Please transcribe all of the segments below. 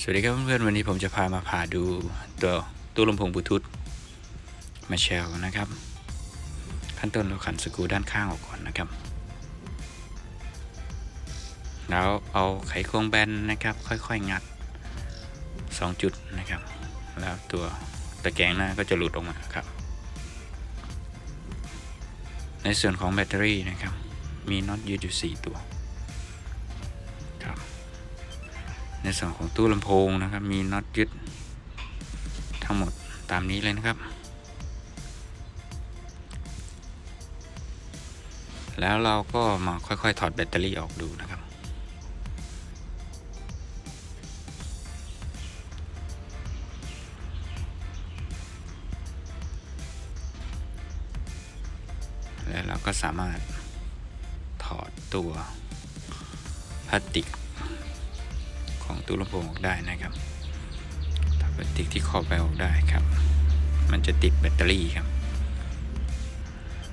สวัสดีครับเพื่อนๆวันนี้ผมจะพามาพาดูตัวตู้ลำโพงบลูทูธมาเชลนะครับ ขั้นต้นเราขันสกรูด้านข้างออกก่อนนะครับ แล้วเอาไขควงแบนนะครับ ค่อยๆงัด 2 จุดนะครับ แล้วตัวตะแกรงหน้าก็จะหลุดออกมาครับ ในส่วนของแบตเตอรี่นะครับ มีน็อตยืดอยู่ 4 ตัว ในส่วนของตู้ลำโพงนะครับ มีน็อตยึดทั้งหมดตามนี้เลยนะครับ แล้วเราก็มาค่อยๆ ถอดแบตเตอรี่ออกดูนะครับแล้วเราก็สามารถถอดตัวพลาสติก ของตู้ลำโพงออกได้นะครับถ้าพลาสติกที่ครอบไปออกได้ครับ มันจะติดแบตเตอรี่ครับ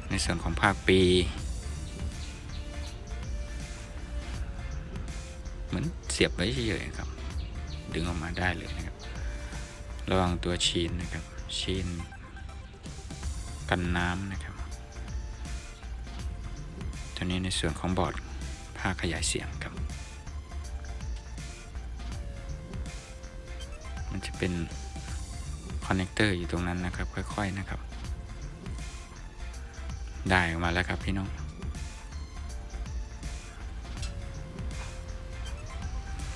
ในส่วนของภาคปี เหมือนเสียบไว้เฉยๆครับ ดึงออกมาได้เลยนะครับ ระวังตัวชีนนะครับ ชีนกันน้ำนะครับตัวนี้ในส่วนของบอร์ดผ้าขยายเสียงครับ มันจะเป็นคอนเนคเตอร์อยู่ตรงนั้นนะครับ ค่อย ๆนะครับ ได้ออกมาแล้วครับพี่น้อง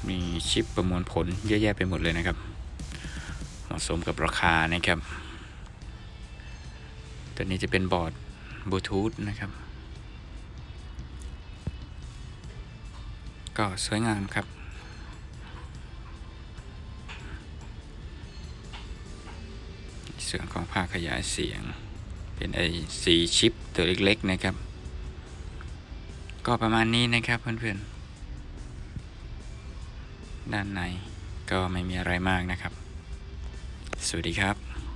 มีชิปประมวลผลเยอะแยะไปหมดเลยนะครับ เหมาะสมกับราคานะครับ ตัวนี้จะเป็นบอร์ดบลูทูธนะครับก็สวยงามครับ ส่วนของภาคขยายเสียง เป็นไอซีชิปตัวเล็กๆนะครับ ก็ประมาณนี้นะครับเพื่อนๆ ด้านในก็ไม่มีอะไรมากนะครับ สวัสดีครับ